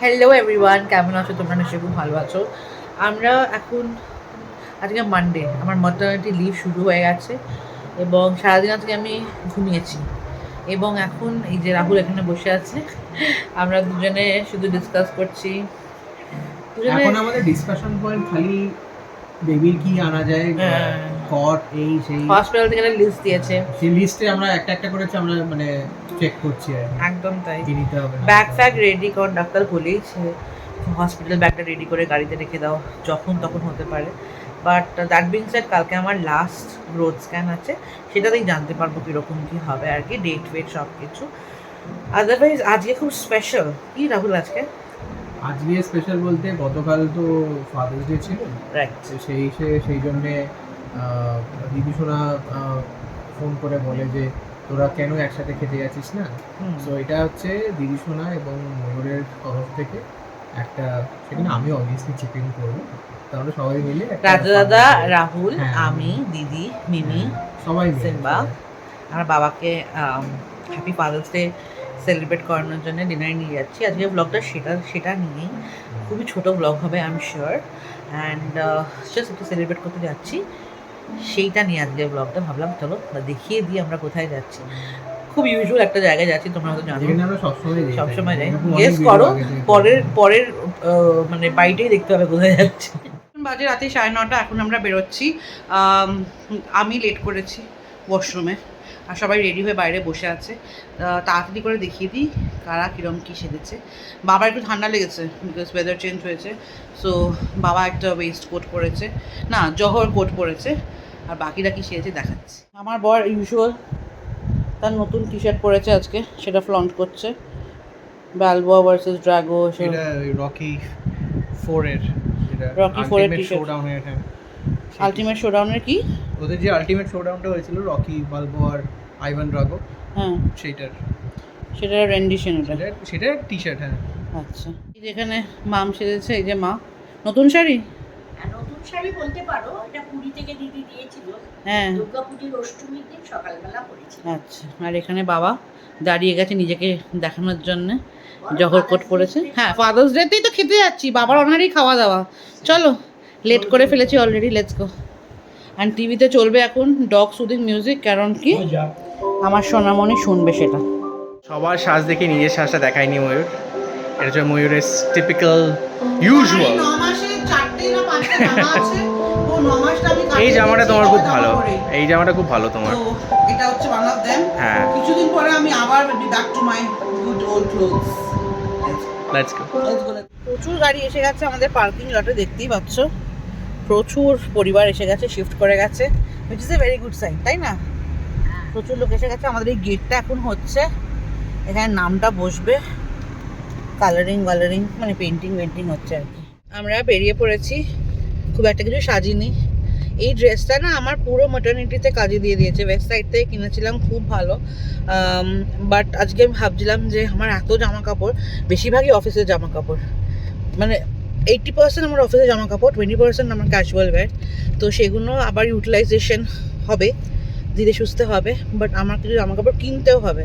Hello everyone কেমন আছো? তোমরা নিশ্চয়ই খুব ভালো আছো। আমরা এখন আজকে মানডে আমার মাটার্নিটি লিভ শুরু হয়ে গেছে এবং সারাদিন আজকে আমি ঘুমিয়েছি এবং এখন এই যে রাহুল এখানে বসে আছে আমরা দুজনে শুধু ডিসকাস করছি। এখন আমাদের ডিসকাশন পয়েন্ট খালি বেবির কি আনা যায়। কট এই সেই হসপিটাল থেকে লিস্ট দিয়েছে। সেই লিস্টে আমরা একটা একটা করেছি আমরা মানে চেক করছি একদম তাই। নিতে হবে ব্যাগ ফ্যাগ রেডি কর ডাক্তার বলেইছে হসপিটাল ব্যাগটা রেডি করে গাড়িতে রেখে দাও যখন তখন হতে পারে। বাট দ্যাট বিং সেট কালকে আমার লাস্ট গ্রোথ স্ক্যান আছে সেটাতেই জানতে পারব কীরকম কী হবে আর কি ডেট ওয়েট সব কিছু আদারওয়াইজ আজকে খুব স্পেশাল কি রাহুল আজকে? আজকে স্পেশাল বলতে গতকাল তো ফাদার্স ডে ছিল। রাইট সেই সেই জন্যে সোনা ফোন করে বলে যে তোরা কেন একসাথে খেতে যাচ্ছিস না? সো এটা হচ্ছে দিদি সোনা এবং ময়ূরের তরফ থেকে একটা সেখানে আমি অবভিয়াসলি চিকেন করব। তাহলে সবাই মিলে রাজা দাদা রাহুল হ্যাঁ। আমি দিদি মিমি সবাই মিলে। সিম্বা। আমার বাবাকে হ্যাপি ফাদার্স ডে সেলিব্রেট করানোর জন্য ডিনারে নিয়ে যাচ্ছি। আজকে ব্লগটা সেটা সেটা নিয়েই খুবই ছোট ব্লগ হবে I am sure and just একটু সেলিব্রেট করতে যাচ্ছি। সেইটা নিয়ে আজকে ব্লগটা ভাবলাম চলো দেখিয়ে দিই আমরা কোথায় যাচ্ছি। খুব ইউজুয়াল একটা জায়গায় যাচ্ছি তোমরা হয়তো জানো। সবসময় যাই। গেস করো পরের পরের আহ, মানে বাড়িটাই দেখতে হবে কোথায় যাচ্ছি। বাজে রাতে সাড়ে নটা এখন আমরা বেরোচ্ছি। আম, আমি লেট করেছি ওয়াশরুমে আর সবাই রেডি হয়ে বাইরে বসে আছে। তাড়াতাড়ি করে দেখিয়ে দিই কারা কীরকম কী সেজেছে। বাবার একটু ঠান্ডা লেগেছে বিকজ ওয়েদার চেঞ্জ হয়েছে। সো বাবা একটা ওয়েস্ট কোট পরেছে। না জহর কোট পরেছে। আর বাকিরা কি সেজেছে দেখাচ্ছে। আমার বর ইউজুয়াল তার নতুন টি শার্ট পরেছে আজকে সেটা ফ্লন্ট করছে। ব্যালবোয়া ভার্সেস ড্রাগো সেটা রকি ফোর এর যেটা Rocky IV এর আলটিমেট হ্যাঁ শোডাউনের কি? ওদের যে আলটিমেট শোডাউনটা হয়েছিল রকি বালবো আর আইভান ড্রাগো হ্যাঁ। সেইটার। সেটার রেন্ডিশন এটা সেটা সেটা টি শার্ট হ্যাঁ। আচ্ছা। এই যেখানে মাম সেজেছে এই যে মা। নতুন শাড়ি? আর নতুন শাড়ি বলতে পারো এটা পুরী থেকে দিদি দিয়েছিল। হ্যাঁ। দুর্গাপুজোর অষ্টমীর দিন সকালবেলা পড়েছিল। আচ্ছা আর এখানে বাবা দাঁড়িয়ে গেছে নিজেকে দেখানোর জন্য। জহর কোট পরেছে। হ্যাঁ ফাদার্স ডেতেই তো খেতে যাচ্ছি বাবার অনারই খাওয়া দাওয়া চলো। লেট করে ফেলেছি অলরেডি লেটস গো অ্যান্ড টিভিতে চলবে এখন ডগ সুদিং মিউজিক কারণ কি? আমার সোনামণি শুনবে সেটা। সবার সাজ দেখে নিজের শ্বাসটা দেখায়নি ময়ূর। এটা হচ্ছে ময়ূরের টিপিক্যাল ইউজুয়াল এই জামাটা তোমার খুব ভালো। এই জামাটা খুব ভালো তোমার। এটা হচ্ছে ওয়ান অফ দেম হ্যাঁ। কিছুদিন পরে আমি আবার back to my good old clothes let's go প্রচুর গাড়ি এসে গেছে আমাদের পার্কিং লটে দেখতেই পাচ্ছ। প্রচুর পরিবার এসে গেছে শিফট করে গেছে which is a very good sign তাই না? প্রচুর লোক এসে গেছে আমাদের এই গেটটা এখন হচ্ছে এখানে নামটা বসবে কালারিং ওয়ালারিং মানে পেন্টিং পেন্টিং হচ্ছে আর কি। আমরা বেরিয়ে পড়েছি খুব একটা কিছু সাজিনি। এই ড্রেসটা না আমার পুরো মাটার্নিটিতে কাজে দিয়ে দিয়েছে ওয়েবসাইট থেকে কিনেছিলাম খুব ভালো। বাট আজকে আমি ভাবছিলাম যে আমার এত জামা কাপড় বেশিরভাগই অফিসের জামা কাপড় মানে এইটটি পার্সেন্ট আমার অফিসের জামা কাপড় টোয়েন্টি পার্সেন্ট আমার ক্যাজুয়াল ওয়্যার তো সেগুলো আবার ইউটিলাইজেশন হবে ধীরে সুস্থে হবে। বাট আমার কিছু জামা কাপড় কিনতেও হবে।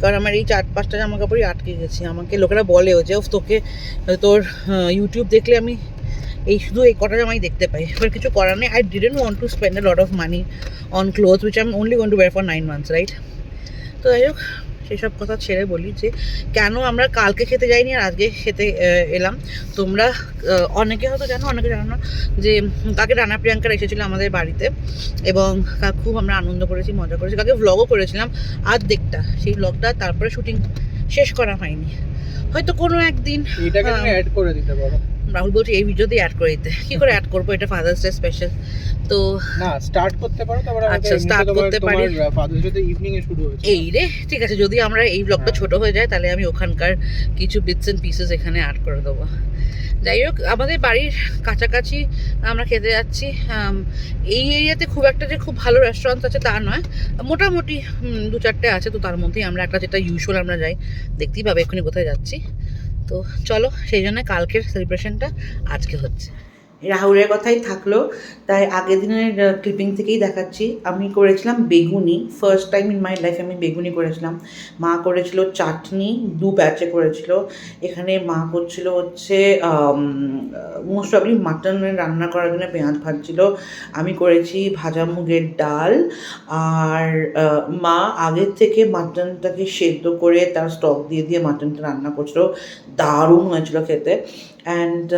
কারণ আমার এই চার পাঁচটা জামা কাপড়ই আটকে গেছি। আমাকে লোকেরা বলেও যে "উফ, তোকে তোর ইউটিউব দেখলে আমি এই শুধু এই কটা জামাই দেখতে পাই। এবার কিছু করার নেই। I didn't want to spend a lot of money on cloth which I am only want to wear for nine months right তো যাই হোক সেসব কথা ছেড়ে বলি যে কেন আমরা কালকে খেতে যাইনি আর আজকে খেতে এলাম? তোমরা অনেকে হয়তো জানো অনেকে জানো না যে কাকে রানা প্রিয়াঙ্কার এসেছিল আমাদের বাড়িতে এবং খুব আমরা আনন্দ করেছি মজা করেছি কাকে ভ্লগও করেছিলাম আর্ধেকটা। সেই ভ্লগটা তারপরে শুটিং শেষ করা হয়নি। হয়তো কোনো একদিন এটাকে অ্যাড করে দিতে পারো। রাহুল বলছে এই ভিডিওতেই অ্যাড করে দিতে। কি করে অ্যাড করব? এটা ফাদার্স ডে স্পেশাল তো না স্টার্ট করতে পারো তারপরে আচ্ছা, স্টার্ট করতে পারি। ফাদার্স ডে ইভিনিং এ শুরু হয়েছে। এই রে ঠিক আছে যদি আমরা এই ব্লগটা হ্যাঁ। ছোট হয়ে যায় তাহলে আমি ওখানকার কিছু বিটস এন্ড পিসেস এখানে অ্যাড করে দেবো। যাই হোক আমাদের বাড়ির কাছাকাছি আমরা খেতে যাচ্ছি। এই এরিয়াতে খুব একটা যে খুব ভালো রেস্টুরেন্ট আছে তা নয়। মোটামুটি দু চারটে আছে তো তার মধ্যেই আমরা একটা যেটা ইউজুয়াল আমরা যাই। দেখতেই পাবে এক্ষুনি কোথায় যাচ্ছি। তো চলো সেই জন্য কালকের সেলিব্রেশনটা আজকে হচ্ছে। রাহুলের কথাই থাকল। তাই আগের দিনের ক্লিপিং থেকেই দেখাচ্ছি। আমি করেছিলাম বেগুনি। First time in my life আমি বেগুনি করেছিলাম। মা করেছিল চাটনি, দু ব্যাচে করেছিল। এখানে মা করছিল হচ্ছে মোস্ট প্রবলি মাটন রান্না করার জন্য পেঁয়াজ ভাজছিল। আমি করেছি ভাজা মুগের ডাল। আর মা আগের থেকে মাটনটাকে সেদ্ধ করে তার স্টক দিয়ে দিয়ে মাটনটা রান্না করছিল। দারুণ হয়েছিল খেতে। অ্যান্ড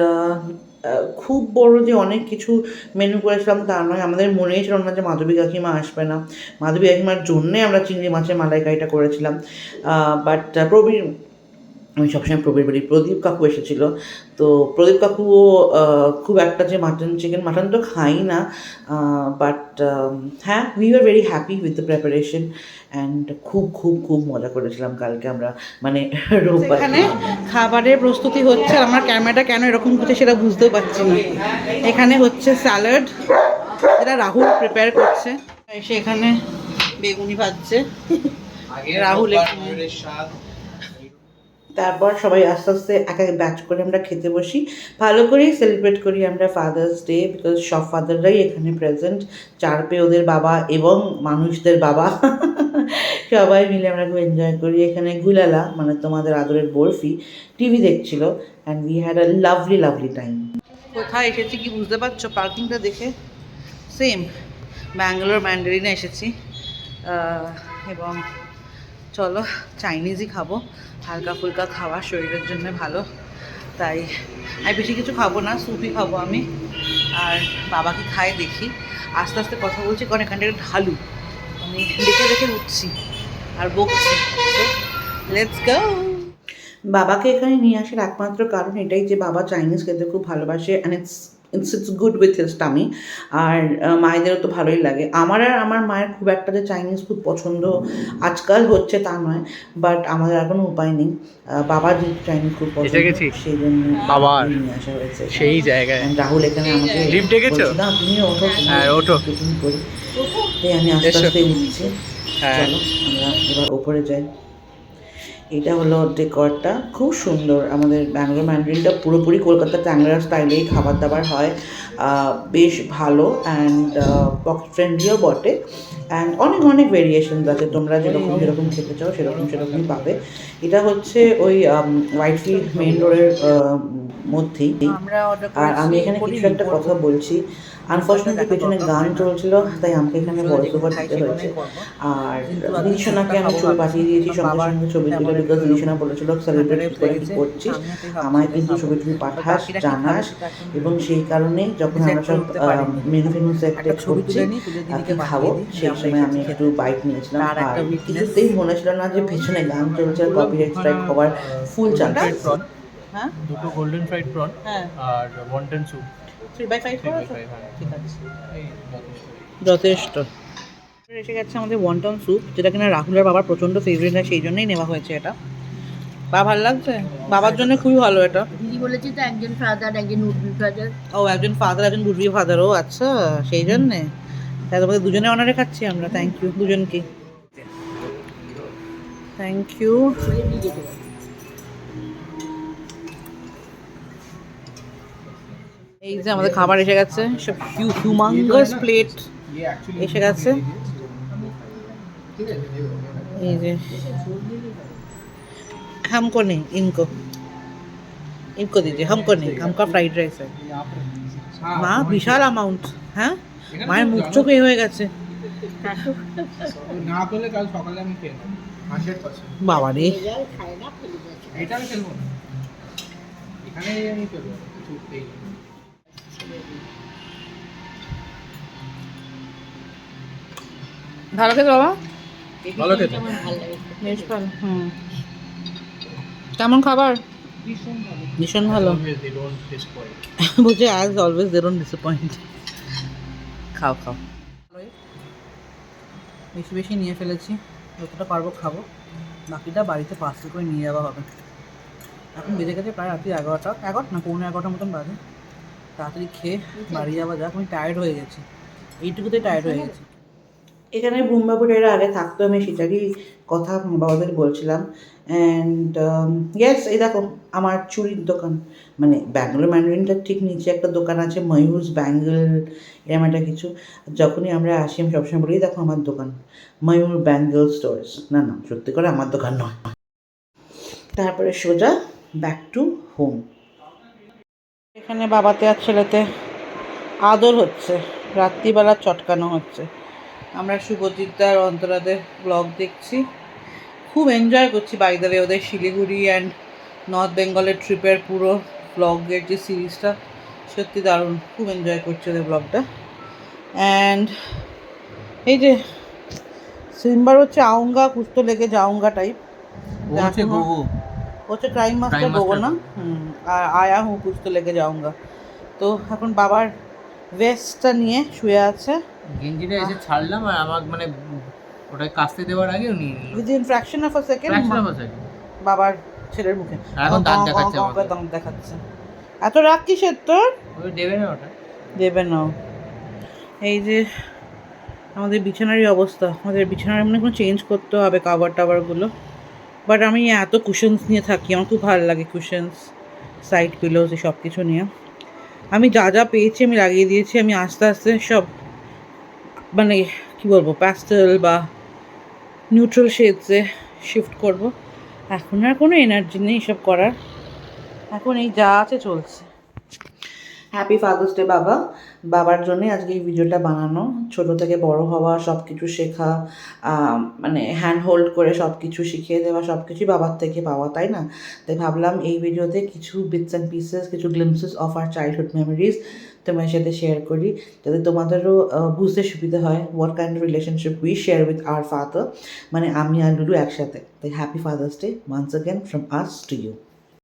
খুব বড় যে অনেক কিছু মেনু করেছিলাম তা নয়। আমাদের মনেই ছিল না যে মাধবী কাকিমা আসবে না। মাধবী কাকিমার জন্যে আমরা চিংড়ি মাছের মালাইকারিটা করেছিলাম। বাট প্রবীর আমি সবসময় প্রবীর বাড়ি প্রদীপ কাকু এসেছিল। তো প্রদীপ কাকুও খুব একটা যে মাটন চিকেন মাটন তো খাই না বাট হ্যাঁ we are very happy with the preparation and খুব খুব খুব মজা করেছিলাম কালকে আমরা মানে রোববার এখানে খাবারের প্রস্তুতি হচ্ছে আর আমার ক্যামেরাটা কেন এরকম হচ্ছে সেটা বুঝতেও পারছি না। এখানে হচ্ছে স্যালাড যেটা রাহুল প্রিপেয়ার করছে। এসে এখানে বেগুনি ভাজছে। রাহুল এখানে। তারপর সবাই আস্তে আস্তে এক এক ব্যাচ করে আমরা খেতে বসি। ভালো করেই সেলিব্রেট করি আমরা ফাদার্স ডে বিকজ সব ফাদাররাই এখানে প্রেজেন্ট চার ওদের বাবা এবং মানুষদের বাবা। সবাই মিলে আমরা খুব এনজয় করি। এখানে গুলালা মানে তোমাদের আদরের বরফি টিভি দেখছিল and we had a lovely lovely time কোথায় এসেছি কি বুঝতে পারছ? পার্কিংটা দেখে? সেম ব্যাঙ্গালোর ম্যান্ডারিনে এসেছি। এবং চলো চাইনিজই খাব। হালকা ফুলকা খাওয়া শরীরের জন্য ভালো। তাই আমি বেশি কিছু খাব না, স্যুপই খাব আমি। আর বাবা কি খায় দেখি। আস্তে আস্তে কথা বলছি, কারণ একটা ঢালু। মানে দেখে দেখে উঠছি আর বকছি। লেটস গো বাবাকে এখানে নিয়ে আসার একমাত্র কারণ এটাই যে বাবা চাইনিজ খেতে খুব ভালোবাসে and it's it's it's good with his tummy আর মায়েদেরও তো ভালোই লাগে। আমার আর আমার মায়ের খুব একটা যে চাইনিজ খুব পছন্দ আজকাল হচ্ছে তা নয় বাট আমাদের আর কোনো উপায় নেই। বাবার যেহেতু চাইনিজ খুব পছন্দ সেই জন্য আসা হয়েছে। সেই জায়গায়। রাহুল এখানে আমাকে লিফট ডেকেছো? না তুমি ওঠো হ্যাঁ, ওঠো। তুমি করি। তাই আমি আস্তে। আস্তে উঠছি হ্যাঁ। চলো আমরা এবার ওপরে যাই। এটা হলো ডেকরটা। খুব সুন্দর আমাদের ব্যাঙ্গালোর ম্যান্ডারিনটা পুরোপুরি কলকাতা ট্যাংরা স্টাইলেই খাবার দাবার হয় বেশ ভালো অ্যান্ড পকেট ফ্রেন্ডলিও বটে। অ্যান্ড অনেক অনেক ভেরিয়েশন আছে। তোমরা যেরকম যেরকম খেতে চাও সেরকম সেরকমই পাবে। এটা হচ্ছে ওই হোয়াইট হোয়াইটফিল্ড মেইন রোডের মধ্যেই। আর আমি এখানে কিছু একটা কথা বলছি। আনফর্চুনেটলি পেছনে গান চলছিল তাই আমাকে এখানে ভয়েস ওভার দিতে হয়েছে। আর দিদিসোনাকে আমি ছবি পাঠিয়ে দিয়েছি সঙ্গে সঙ্গে ছবি তুলে বিকজ দিদিসোনা বলেছিল সেলিব্রেট করে কি করছিস আমায় কিন্তু ছবি তুমি পাঠাস জানাস এবং সেই কারণে যখন আমরা সব মেনু ফেনু সেটটা করছি কি খাব সেই সময় আমি একটু বাইক নিয়েছিলাম। আর কিছুতেই মনে ছিল না যে পেছনে গান চলছে আর কপিরাইট স্ট্রাইক হওয়ার ফুল চান্স হ্যাঁ? দুটো গোল্ডেন ফ্রাইড প্রন হ্যাঁ। আর wonton soup three by five ঠিক আছে। যথেষ্ট। এসে গেছে আমাদের ওয়ান্টন স্যুপ যেটা কিনা রাহুলের বাবার প্রচণ্ড ফেভারিট হয় সেই জন্যই নেওয়া হয়েছে এটা। বা ভালো লাগছে? বাবার জন্য খুবই ভালো এটা। দিদি বলেছে তো একজন ফাদার একজন উর্বি ফাদার ও একজন ফাদার একজন বুড়ি ফাদার ও আচ্ছা সেই জন্যে? তাই তোমাদের দুজনে অনারে খাচ্ছি আমরা থ্যাংক ইউ দুজনকে। থ্যাংক ইউ এই যে আমাদের খাবার এসে গেছে সব হিউমাঙ্গাস প্লেট এসে গেছে। এই যে हमको नहीं इनको इनको दीजिए हमको नहीं हमका फ्राइड राइस है মা বিশাল অ্যামাউন্ট হ্যাঁ মায়ের মুখ চোখ এই হয়ে গেছে না পেলে কাল সকালে আমি খেয়ে হান্ড্রেড পার্সেন্ট বাবা রে রেজাল্ট খায় না ফেলে যাচ্ছে এটা আমি খেলবো না এখানে আমি খেলবো কিছু এই ভালো খেতে বাবা ভালো খেতে বেশ ভালো হুম। কেমন খাবার? ভীষণ ভালো। বলছে as always they don't disappoint খাও খাও। বেশি বেশি নিয়ে ফেলেছি। যতটা পারব খাব। বাকিটা বাড়িতে পার্সেল করে নিয়ে যাওয়া হবে। এখন বেজে গেছে প্রায় রাত্রি এগারোটা। এগারোটা না পৌনে এগারোটার মতন বাজে। তাড়াতাড়ি খেয়ে বাড়ি যাওয়া যাক। আমি টায়ার্ড হয়ে গেছি। এইটুকুতেই টায়ার্ড হয়ে। গেছি। এখানে বুম্বাবুর আগে থাকতো, আমি সেটারই কথা বাবাদের বলছিলাম। অ্যান্ড ইয়েস এই দেখো, আমার চুরির দোকান। মানে ব্যাঙ্গালোর ম্যান্ডারিনটার ঠিক নিচে একটা দোকান আছে ময়ূরস ব্যাঙ্গল, এরম একটা কিছু। যখনই আমরা আসি, আমি সবসময় বলি দেখো আমার দোকান, ময়ূর ব্যাঙ্গল স্টোর্স। না না, সত্যি করে আমার দোকান নয়। তারপরে সোজা ব্যাক টু হোম এখানে বাবাতে আর ছেলেতে আদর হচ্ছে, রাত্রিবেলা চটকানো হচ্ছে। আমরা শুভজিৎদার অন্তরাদের ব্লগ দেখছি। খুব এনজয় করছি বাইদারে ওদের শিলিগুড়ি অ্যান্ড নর্থ বেঙ্গলের ট্রিপের পুরো ব্লগের যে সিরিজটা সত্যি দারুণ। খুব এনজয় করছি ওদের ব্লগটা অ্যান্ড এই যে সিম্বার হচ্ছে আউঙ্গা কুস্তো লেগে জাউঙ্গা টাইপ হচ্ছে গোগো ক্রাইম মাস্টার Master না? হুম আর আয়া হুঁ কুছ তো লেগে যাऊंगा তো এখন বাবার ভেস্টটা নিয়ে শুয়ে আছে। গেঞ্জিটা এসে ছাড়লাম আর আমার মানে ওটা কাস্তে দেওয়ার আগে নিয়ে নিল। Within fraction of a second fraction of a second বাবার ছেলের মুখে। এখন দাঁত দেখাচ্ছে আমাকে। দাঁত দেখাচ্ছে। এত রাগ কিসের তোর? ওই দেবে না ওটা। দেবে না। এই যে আমাদের বিছানারই অবস্থা। আমাদের বিছানার এমনি কোনো চেঞ্জ করতে হবে কাভার টাভারগুলো বাট আমি এত কুশনস নিয়ে থাকি আমার খুব ভালো লাগে কুশনস সাইড পিলোস সব কিছু নিয়ে। আমি যা যা পেয়েছি আমি লাগিয়ে দিয়েছি আমি আস্তে আস্তে সব মানে কি বলব প্যাস্টেল বা নিউট্রাল শেডসে শিফট করব। এখন আর কোনো এনার্জি নেই এসব করার। এখন এই যা আছে চলছে। হ্যাপি ফাদার্স ডে বাবা। বাবার জন্য আজকে এই ভিডিওটা বানানো। ছোট থেকে বড় হওয়া সব কিছু শেখা মানে হ্যান্ড হোল্ড করে সব কিছু শিখিয়ে দেওয়া সব কিছুই বাবার থেকে পাওয়া, তাই না? তাই ভাবলাম এই ভিডিওতে কিছু বিটস অ্যান্ড পিসেস কিছু glimpses of our childhood memories তোমার সাথে শেয়ার করি যাতে তোমাদেরও বুঝতে সুবিধা হয় what kind of relationship we share with our father মানে আমি আর লুলু একসাথে। তাই happy Father's Day once again from us to you